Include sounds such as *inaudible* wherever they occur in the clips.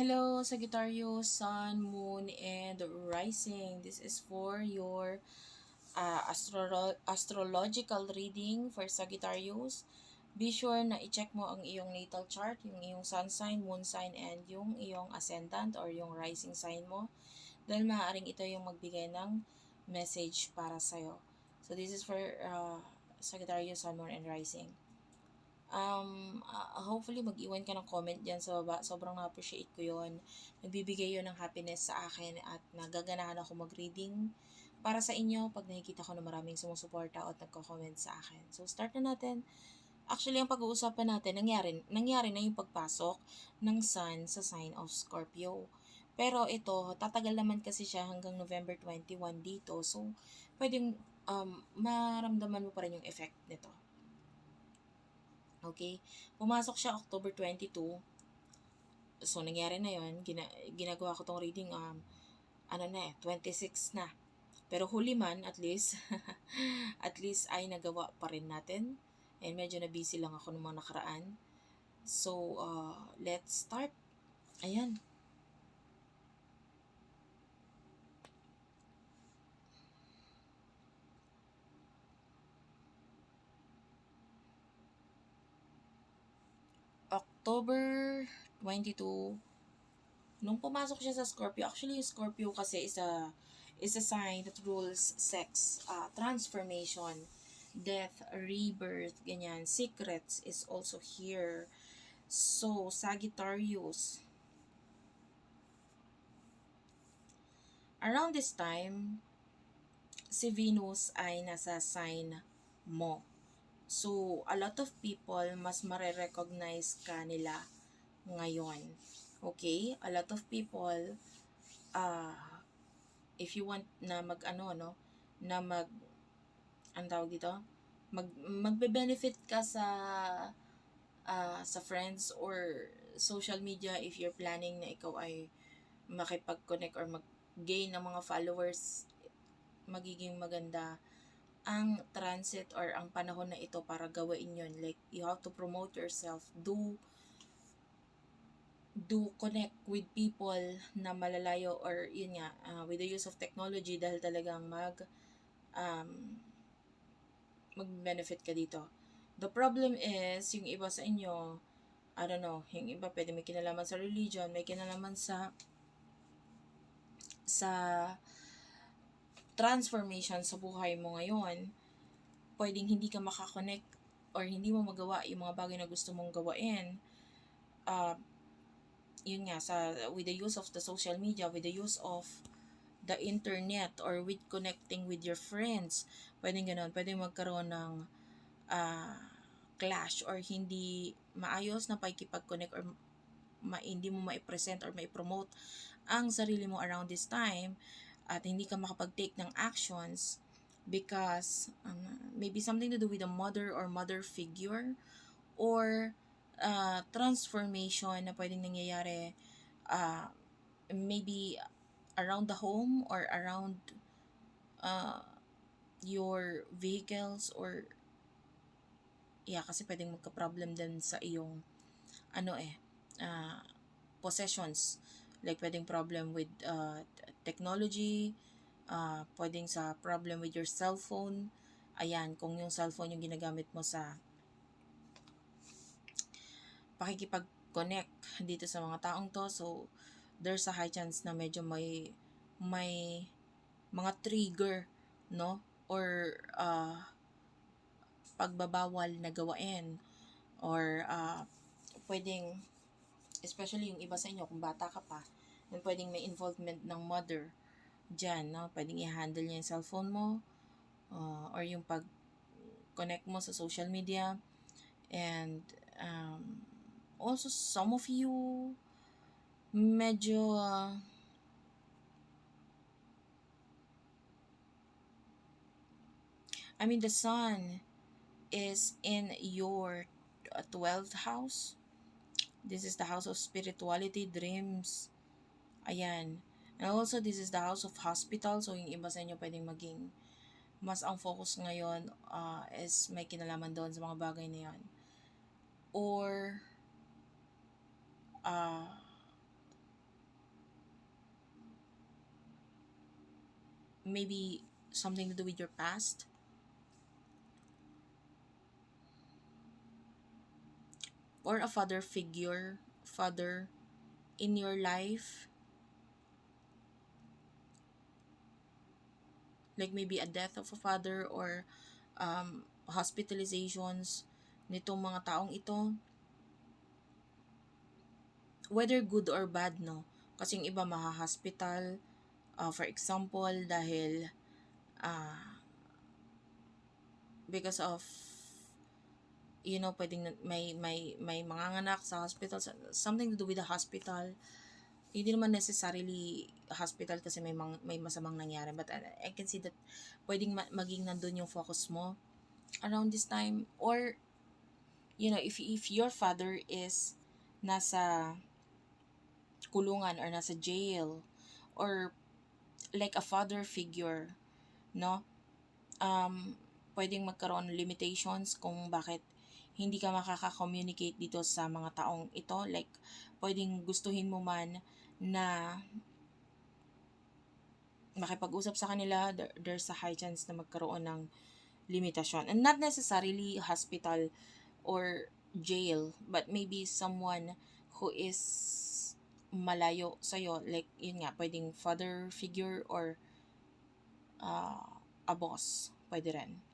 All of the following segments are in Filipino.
Hello, Sagittarius, Sun, Moon, and Rising. This is for your uh, astro- astrological reading for Sagittarius. Be sure na i-check mo ang iyong natal chart, yung iyong sun sign, moon sign, and yung iyong ascendant or yung rising sign mo. Dahil maaaring ito yung magbigay ng message para sa'yo. So this is for uh, Sagittarius, Sun, Moon, and Rising. Um, uh, hopefully mag-iwan ka ng comment dyan sa baba. Sobrang na-appreciate ko yon Nagbibigay yon ng happiness sa akin at nagaganahan ako mag-reading para sa inyo pag nakikita ko na maraming sumusuporta at nagko-comment sa akin. So, start na natin. Actually, ang pag-uusapan natin, nangyari, nangyari na yung pagpasok ng Sun sa sign of Scorpio. Pero ito, tatagal naman kasi siya hanggang November 21 dito. So, pwedeng um, maramdaman mo pa rin yung effect nito. Okay? Pumasok siya October 22. So, nangyari na yon Gina, ginagawa ko tong reading, um, ano na eh, 26 na. Pero huli man, at least, *laughs* at least ay nagawa pa rin natin. And medyo na busy lang ako ng mga nakaraan. So, uh, let's start. Ayan. October 22, nung pumasok siya sa Scorpio, actually yung Scorpio kasi is a, is a sign that rules sex, uh, transformation, death, rebirth, ganyan. Secrets is also here. So, Sagittarius. Around this time, si Venus ay nasa sign mo. So, a lot of people, mas mare-recognize ka nila ngayon. Okay? A lot of people, uh, if you want na mag, ano, no, na mag, ang tawag dito? Mag, magbe-benefit ka sa, uh, sa friends or social media if you're planning na ikaw ay makipag-connect or mag-gain ng mga followers, magiging maganda ang transit or ang panahon na ito para gawain yon like you have to promote yourself. Do do connect with people na malalayo or yun nga uh, with the use of technology dahil talagang mag um, mag-benefit ka dito. The problem is yung iba sa inyo I don't know yung iba pwede may kinalaman sa religion may kinalaman sa sa transformation sa buhay mo ngayon, pwedeng hindi ka makakonect or hindi mo magawa yung mga bagay na gusto mong gawain. Uh, yun nga, sa, with the use of the social media, with the use of the internet or with connecting with your friends, pwedeng ganun, pwedeng magkaroon ng uh, clash or hindi maayos na pakikipag-connect or ma, hindi mo ma-present or ma-promote ang sarili mo around this time at hindi ka makapag-take ng actions because um, maybe something to do with a mother or mother figure or uh, transformation na pwedeng nangyayari uh, maybe around the home or around uh, your vehicles or yeah kasi pwedeng magka-problem din sa iyong ano eh uh, possessions like pwedeng problem with uh, technology, uh, pwedeng sa problem with your cellphone. Ayan, kung yung cellphone yung ginagamit mo sa pakikipag-connect dito sa mga taong to. So, there's a high chance na medyo may may mga trigger, no? Or uh, pagbabawal na gawain or uh, pwedeng especially yung iba sa inyo kung bata ka pa then pwedeng may involvement ng mother dyan, no? Pwedeng i-handle niya yung cellphone mo uh, or yung pag-connect mo sa social media and um, also some of you medyo uh, I mean the sun is in your 12th house. This is the house of spirituality, dreams. Ayan. And also, this is the house of hospital. So, yung iba sa inyo pwedeng maging mas ang focus ngayon uh, is may kinalaman doon sa mga bagay na yan. Or, uh, maybe something to do with your past Or a father figure, father in your life. Like maybe a death of a father or um, hospitalizations nitong mga taong ito. Whether good or bad, no? Kasi yung iba maha-hospital, uh, for example, dahil uh, because of you know, pwedeng may may may manganganak sa hospital, something to do with the hospital. Hindi naman necessarily hospital kasi may mang, may masamang nangyari, but I, can see that pwedeng ma- maging nandun yung focus mo around this time or you know, if if your father is nasa kulungan or nasa jail or like a father figure, no? Um, pwedeng magkaroon limitations kung bakit hindi ka makaka-communicate dito sa mga taong ito. Like, pwedeng gustuhin mo man na makipag-usap sa kanila, there, there's a high chance na magkaroon ng limitasyon. And not necessarily hospital or jail, but maybe someone who is malayo sa'yo. Like, yun nga, pwedeng father figure or uh, a boss. Pwede rin.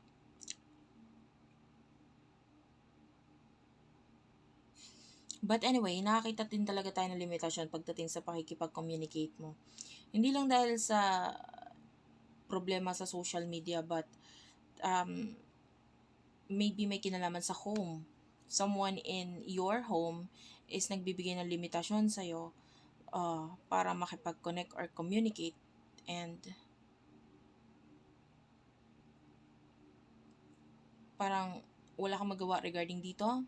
But anyway, nakakita din talaga tayo ng limitasyon pagdating sa pakikipag-communicate mo. Hindi lang dahil sa problema sa social media, but um, maybe may kinalaman sa home. Someone in your home is nagbibigay ng limitasyon sa'yo uh, para makipag-connect or communicate. And parang wala kang magawa regarding dito.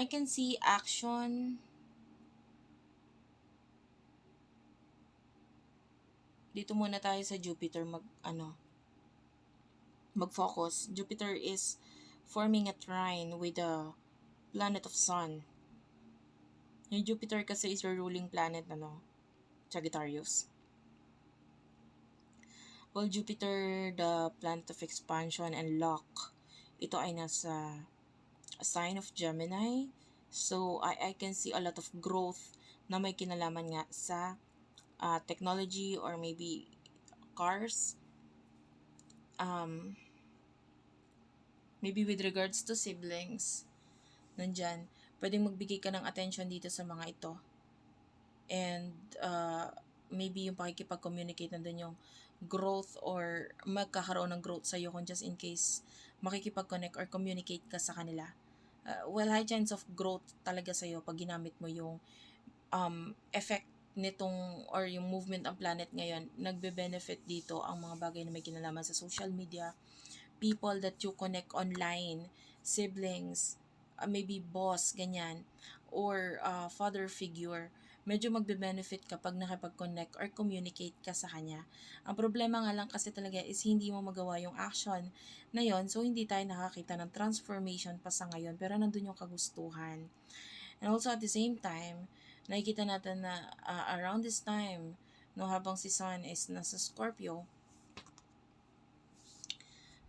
I can see action. Dito muna tayo sa Jupiter mag ano mag-focus. Jupiter is forming a trine with the planet of Sun. Yung Jupiter kasi is your ruling planet ano, Sagittarius. Well, Jupiter, the planet of expansion and luck, ito ay nasa sign of Gemini. So, I, I can see a lot of growth na may kinalaman nga sa uh, technology or maybe cars. Um, maybe with regards to siblings, nandyan, pwedeng magbigay ka ng attention dito sa mga ito. And uh, maybe yung pakikipag-communicate na din yung growth or magkakaroon ng growth sa'yo kung just in case makikipag-connect or communicate ka sa kanila. Uh, well, high chance of growth talaga sa'yo pag ginamit mo yung um, effect nitong or yung movement ng planet ngayon, nagbe-benefit dito ang mga bagay na may kinalaman sa social media, people that you connect online, siblings, uh, maybe boss, ganyan, or uh, father figure, medyo magbe-benefit kapag nakipag-connect or communicate ka sa kanya. Ang problema nga lang kasi talaga is hindi mo magawa yung action na yon so hindi tayo nakakita ng transformation pa sa ngayon, pero nandun yung kagustuhan. And also at the same time, nakikita natin na uh, around this time, no, habang si Sun is nasa Scorpio,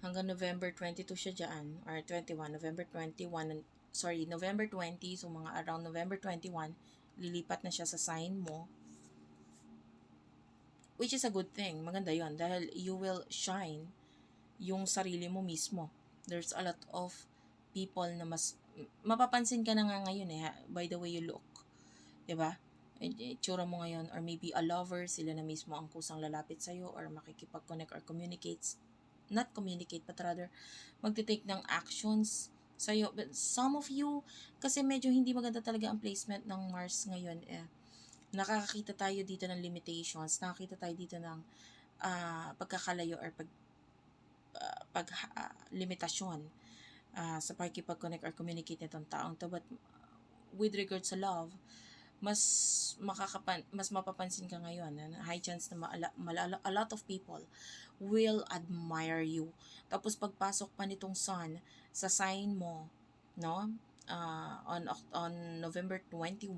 hanggang November 22 siya dyan, or 21, November 21, sorry, November 20, so mga around November 21, lilipat na siya sa sign mo. Which is a good thing. Maganda yon Dahil you will shine yung sarili mo mismo. There's a lot of people na mas mapapansin ka na nga ngayon eh by the way you look. ba? Itsura mo ngayon or maybe a lover, sila na mismo ang kusang lalapit sa iyo or makikipag-connect or communicates not communicate but rather magte-take ng actions sa'yo. But some of you, kasi medyo hindi maganda talaga ang placement ng Mars ngayon eh. Nakakakita tayo dito ng limitations, nakakita tayo dito ng uh, pagkakalayo or pag, uh, pag uh, limitasyon uh, sa pakikipag-connect or communicate nitong taong to. But with regards sa love, mas makakapan mas mapapansin ka ngayon na high chance na maala, malala, a lot of people will admire you tapos pagpasok pa nitong sun sa sign mo no? Uh, on on November 21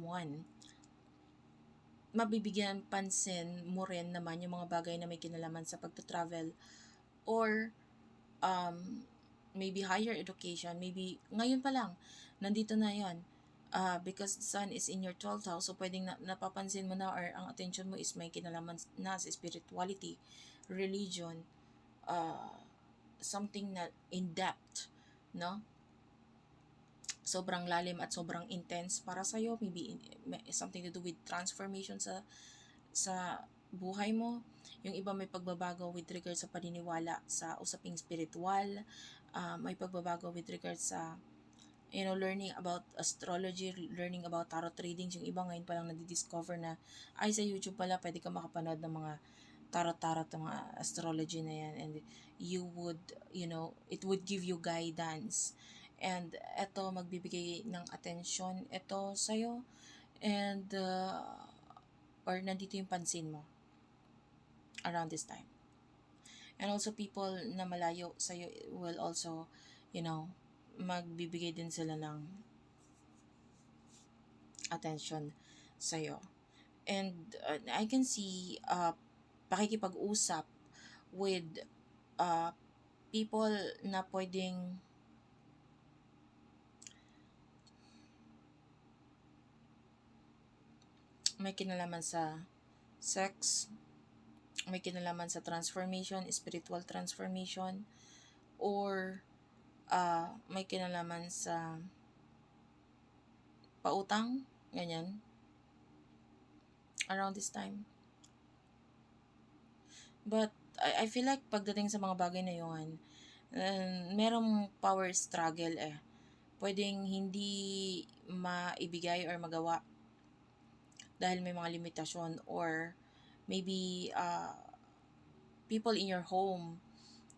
mabibigyan pansin mo rin naman yung mga bagay na may kinalaman sa pagta-travel or um, maybe higher education, maybe ngayon pa lang, nandito na yon uh, because the sun is in your 12th house, so pwedeng na, napapansin mo na or ang attention mo is may kinalaman na sa spirituality, religion, uh, something na in depth, no? sobrang lalim at sobrang intense para sa iyo maybe may something to do with transformation sa sa buhay mo. Yung iba may pagbabago with regard sa paniniwala sa usaping spiritual. Uh, may pagbabago with regard sa you know learning about astrology learning about tarot readings. Yung iba ngayon pa lang nadidiscover na ay sa YouTube pala pwede ka makapanood ng mga tarot-tarot mga astrology na yan and you would you know it would give you guidance And ito, magbibigay ng attention ito sa'yo. And, uh, or nandito yung pansin mo around this time. And also people na malayo sa'yo will also, you know, magbibigay din sila ng attention sa'yo. And uh, I can see uh, pakikipag-usap with uh, people na pwedeng may kinalaman sa sex, may kinalaman sa transformation, spiritual transformation, or uh, may kinalaman sa pautang, ganyan, around this time. But, I, I feel like pagdating sa mga bagay na yun, uh, merong power struggle eh. Pwedeng hindi maibigay or magawa dahil may mga limitasyon or maybe uh, people in your home,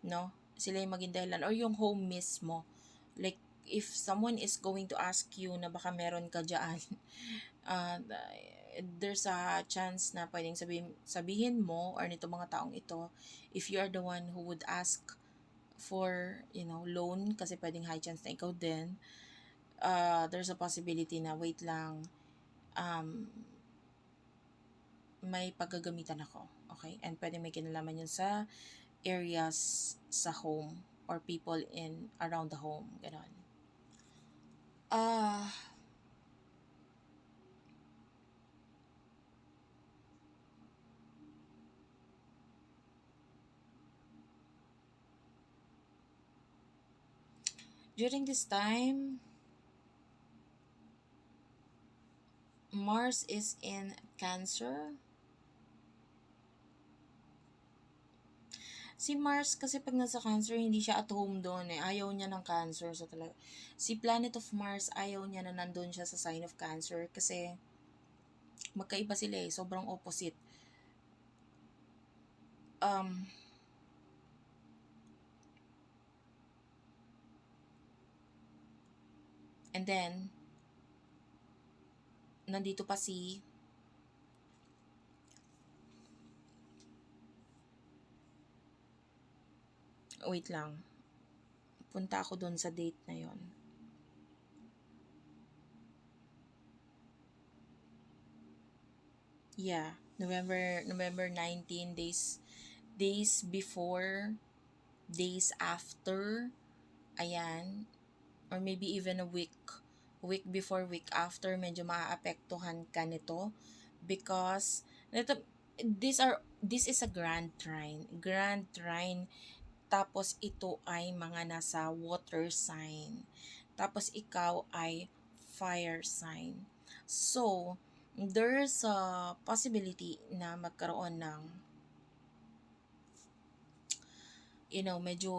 no? Sila yung maging dahilan or yung home mismo. Like, if someone is going to ask you na baka meron ka dyan, uh, *laughs* there's a chance na pwedeng sabihin, sabihin mo or nito mga taong ito, if you are the one who would ask for, you know, loan, kasi pwedeng high chance na ikaw din, uh, there's a possibility na wait lang, um, may paggagamitan ako. Okay? And pwede may kinalaman yun sa areas sa home or people in around the home. Ganon. Ah... Uh, during this time, Mars is in Cancer. Si Mars kasi pag nasa Cancer, hindi siya at home doon eh. Ayaw niya ng Cancer. So talaga. Si Planet of Mars, ayaw niya na nandun siya sa sign of Cancer kasi magkaiba sila eh. Sobrang opposite. Um, and then, nandito pa si wait lang. Punta ako doon sa date na yon. Yeah, November November 19 days days before days after ayan or maybe even a week week before week after medyo maaapektuhan ka nito because ito these are this is a grand trine grand trine tapos ito ay mga nasa water sign. Tapos ikaw ay fire sign. So, there's a possibility na magkaroon ng you know, medyo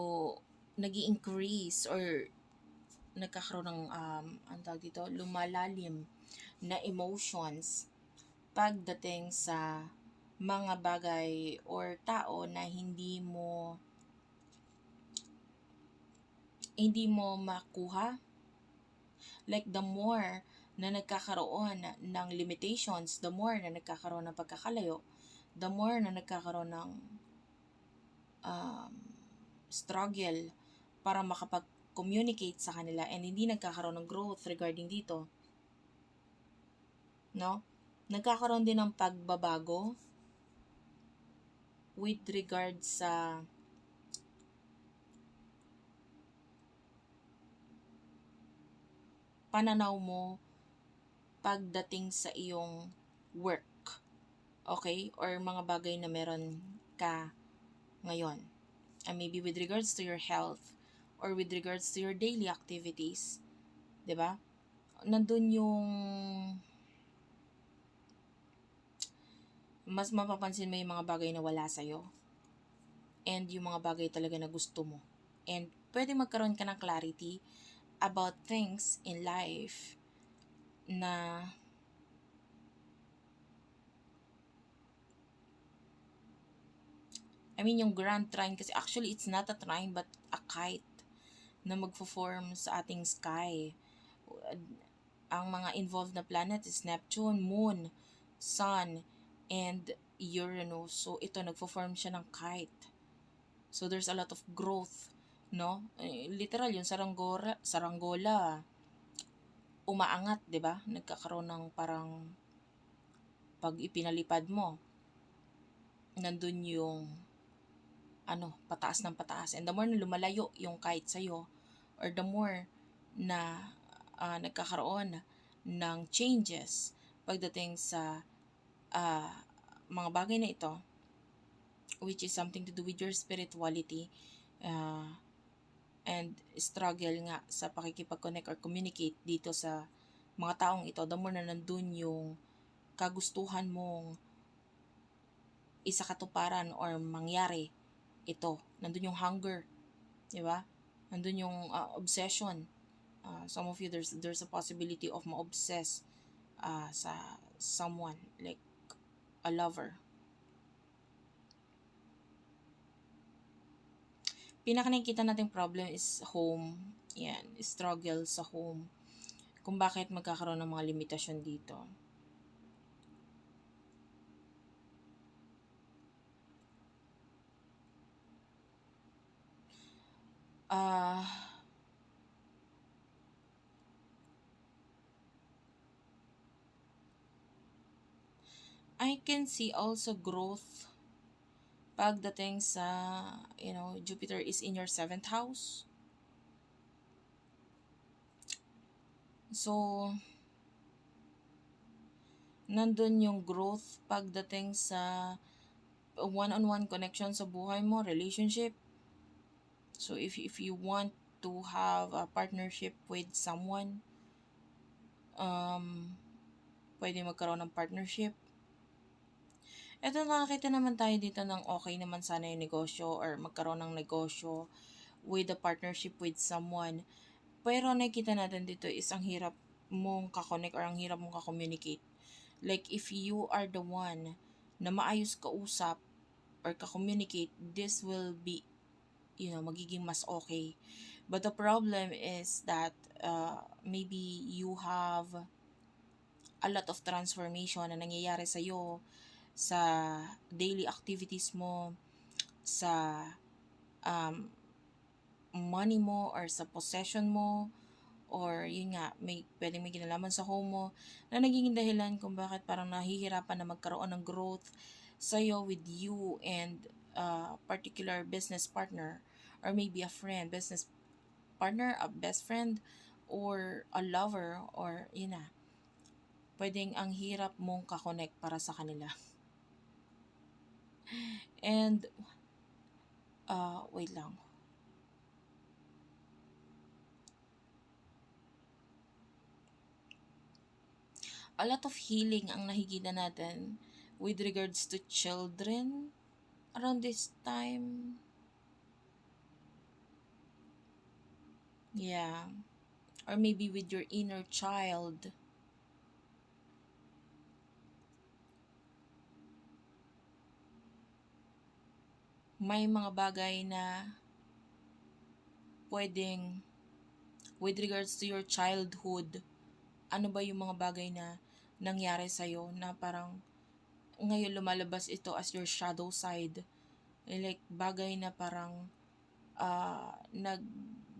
nag increase or nagkakaroon ng um, ang tawag dito, lumalalim na emotions pagdating sa mga bagay or tao na hindi mo hindi mo makuha. Like the more na nagkakaroon ng limitations, the more na nagkakaroon ng pagkakalayo, the more na nagkakaroon ng um, struggle para makapag communicate sa kanila and hindi nagkakaroon ng growth regarding dito. No? Nagkakaroon din ng pagbabago with regard sa pananaw mo pagdating sa iyong work. Okay? Or mga bagay na meron ka ngayon. And maybe with regards to your health or with regards to your daily activities. 'Di ba? Nandun yung mas mapapansin mo yung mga bagay na wala sa'yo. And yung mga bagay talaga na gusto mo. And pwede magkaroon ka ng clarity about things in life na I mean, yung grand trine kasi actually it's not a trine but a kite na magfo-form sa ating sky. Ang mga involved na planet is Neptune, Moon, Sun, and Uranus. So, ito, nagfo-form siya ng kite. So, there's a lot of growth, no? Eh, literal, yung saranggola, saranggola, umaangat, di ba? Nagkakaroon ng parang pag ipinalipad mo, nandun yung ano, pataas ng pataas. And the more na lumalayo yung kite sa'yo, or the more na uh, nagkakaroon ng changes pagdating sa uh, mga bagay na ito, which is something to do with your spirituality, uh, and struggle nga sa pakikipag-connect or communicate dito sa mga taong ito, the more na nandun yung kagustuhan mong isa katuparan or mangyari ito. Nandun yung hunger. Di ba? Nandun yung uh, obsession. Uh, some of you, there's, there's a possibility of ma-obsess uh, sa someone. Like, a lover. Pinaka nakikita nating problem is home. Yan, struggle sa home. Kung bakit magkakaroon ng mga limitasyon dito. Uh, I can see also growth pagdating sa, you know, Jupiter is in your seventh house. So, nandun yung growth pagdating sa one-on-one connection sa buhay mo, relationship, So if if you want to have a partnership with someone, um, pwede magkaroon ng partnership. Ito nakakita naman tayo dito ng okay naman sana yung negosyo or magkaroon ng negosyo with a partnership with someone. Pero nakikita natin dito is ang hirap mong kakonect or ang hirap mong kakommunicate. Like if you are the one na maayos kausap or ka-communicate, this will be you know, magiging mas okay. But the problem is that uh, maybe you have a lot of transformation na nangyayari sa iyo sa daily activities mo, sa um, money mo or sa possession mo or yun nga, may, pwedeng may kinalaman sa home mo na naging dahilan kung bakit parang nahihirapan na magkaroon ng growth sa'yo with you and uh, particular business partner or maybe a friend, business partner, a best friend, or a lover, or yun na, pwedeng ang hirap mong kakonect para sa kanila. *laughs* And, uh, wait lang. A lot of healing ang nahigida natin with regards to children around this time. Yeah. Or maybe with your inner child. May mga bagay na pwedeng with regards to your childhood, ano ba yung mga bagay na nangyari sa'yo na parang ngayon lumalabas ito as your shadow side. Like, bagay na parang uh, nag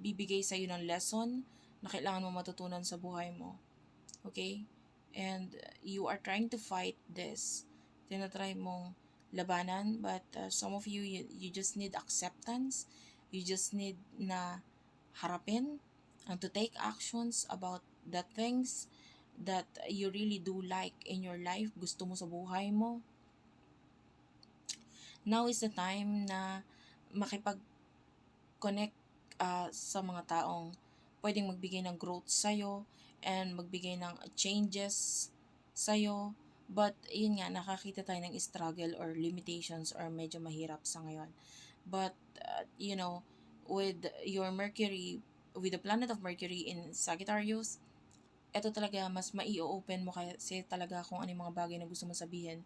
nagbibigay sa'yo ng lesson na kailangan mo matutunan sa buhay mo. Okay? And uh, you are trying to fight this. Tinatry mong labanan, but uh, some of you, you, you just need acceptance. You just need na harapin and to take actions about the things that you really do like in your life, gusto mo sa buhay mo. Now is the time na makipag-connect uh, sa mga taong pwedeng magbigay ng growth sa'yo and magbigay ng changes sa'yo. But, yun nga, nakakita tayo ng struggle or limitations or medyo mahirap sa ngayon. But, uh, you know, with your Mercury, with the planet of Mercury in Sagittarius, ito talaga mas mai-open mo kasi talaga kung ano yung mga bagay na gusto mo sabihin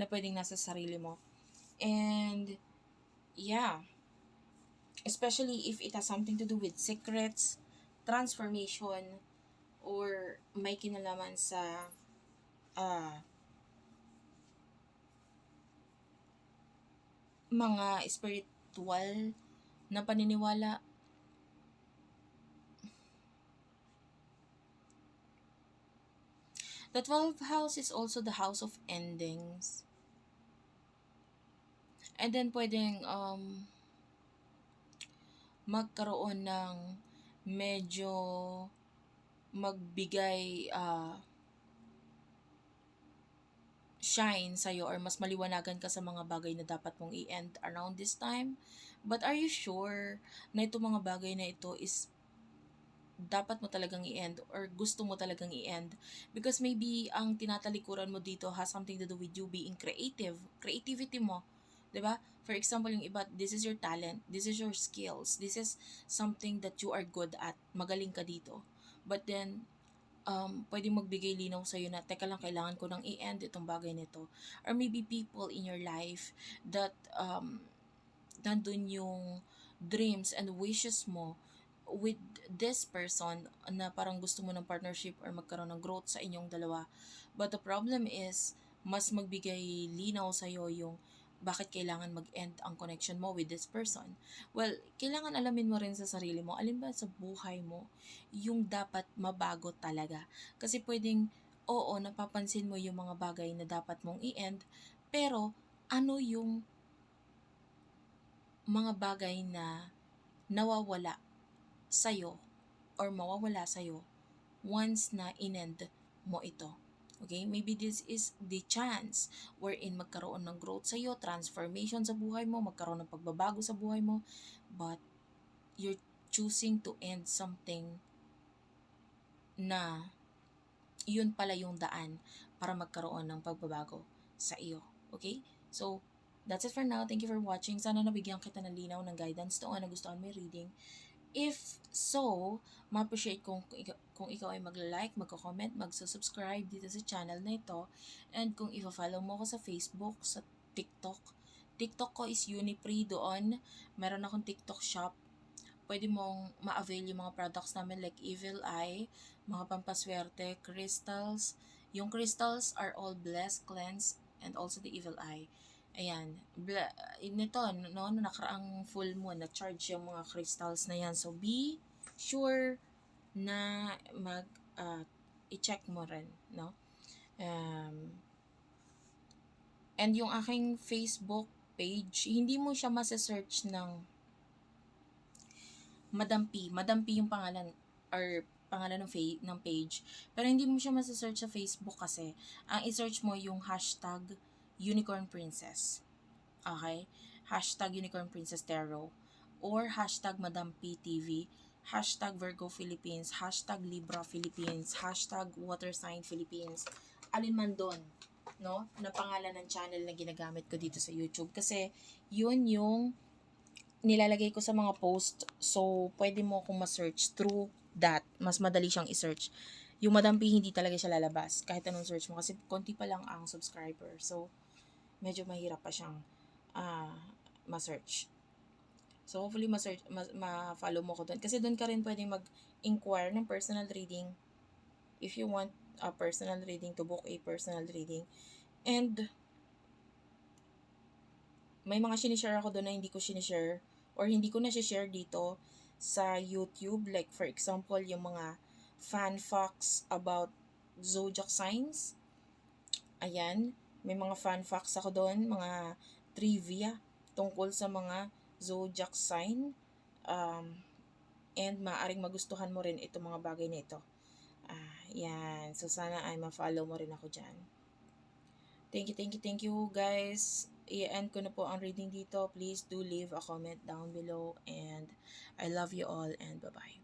na pwedeng nasa sarili mo. And, yeah, especially if it has something to do with secrets, transformation, or may kinalaman sa uh, mga spiritual na paniniwala The 12th house is also the house of endings. And then pwedeng um, magkaroon ng medyo magbigay uh, shine sa'yo or mas maliwanagan ka sa mga bagay na dapat mong i-end around this time. But are you sure na itong mga bagay na ito is dapat mo talagang i-end or gusto mo talagang i-end because maybe ang tinatalikuran mo dito has something to do with you being creative creativity mo 'di ba for example yung iba this is your talent this is your skills this is something that you are good at magaling ka dito but then um, pwede magbigay linaw sa'yo na, teka lang, kailangan ko nang i-end itong bagay nito. Or maybe people in your life that um, nandun yung dreams and wishes mo with this person na parang gusto mo ng partnership or magkaroon ng growth sa inyong dalawa. But the problem is, mas magbigay linaw sa'yo yung bakit kailangan mag-end ang connection mo with this person. Well, kailangan alamin mo rin sa sarili mo, alin ba sa buhay mo yung dapat mabago talaga. Kasi pwedeng, oo, napapansin mo yung mga bagay na dapat mong i-end, pero ano yung mga bagay na nawawala sa'yo or mawawala sa'yo once na inend mo ito. Okay? Maybe this is the chance wherein magkaroon ng growth sa'yo, transformation sa buhay mo, magkaroon ng pagbabago sa buhay mo, but you're choosing to end something na yun pala yung daan para magkaroon ng pagbabago sa iyo. Okay? So, that's it for now. Thank you for watching. Sana nabigyan kita ng linaw ng guidance doon na gusto mo reading. If so, ma-appreciate kung, kung ikaw ay mag-like, magko-comment, magsusubscribe dito sa channel na ito. And kung i-follow mo ko sa Facebook, sa TikTok. TikTok ko is Unipre doon. Meron akong TikTok shop. Pwede mong ma-avail yung mga products namin like Evil Eye, mga pampaswerte, crystals. Yung crystals are all blessed, cleanse, and also the Evil Eye. Ayan. Bla, nito, no, no, nakaraang full moon, na-charge yung mga crystals na yan. So, be sure na mag, uh, i-check mo rin, no? Um, and yung aking Facebook page, hindi mo siya masa-search ng Madam P. Madam P yung pangalan, or pangalan ng, fa- ng page. Pero hindi mo siya masa-search sa Facebook kasi, ang i-search mo yung hashtag Unicorn Princess. Okay? Hashtag Unicorn Princess Tarot. Or hashtag Madam PTV. Hashtag Virgo Philippines. Hashtag Libra Philippines. Hashtag Water Sign Philippines. Alin man doon no, na pangalan ng channel na ginagamit ko dito sa YouTube. Kasi, yun yung nilalagay ko sa mga post. So, pwede mo akong ma-search through that. Mas madali siyang i-search. Yung Madam P, hindi talaga siya lalabas. Kahit anong search mo. Kasi, konti pa lang ang subscriber. So, medyo mahirap pa siyang uh, ma-search. So, hopefully, ma-search, ma- ma-follow mo ko doon. Kasi doon ka rin pwedeng mag-inquire ng personal reading if you want a personal reading to book a personal reading. And, may mga sinishare ako doon na hindi ko sinishare or hindi ko na share dito sa YouTube. Like, for example, yung mga fan facts about zodiac signs. Ayan, may mga fan facts ako doon, mga trivia tungkol sa mga zodiac sign. Um, and maaring magustuhan mo rin itong mga bagay na ito. Ah, yan. So, sana ay ma-follow mo rin ako dyan. Thank you, thank you, thank you, guys. I-end ko na po ang reading dito. Please do leave a comment down below. And I love you all and bye-bye.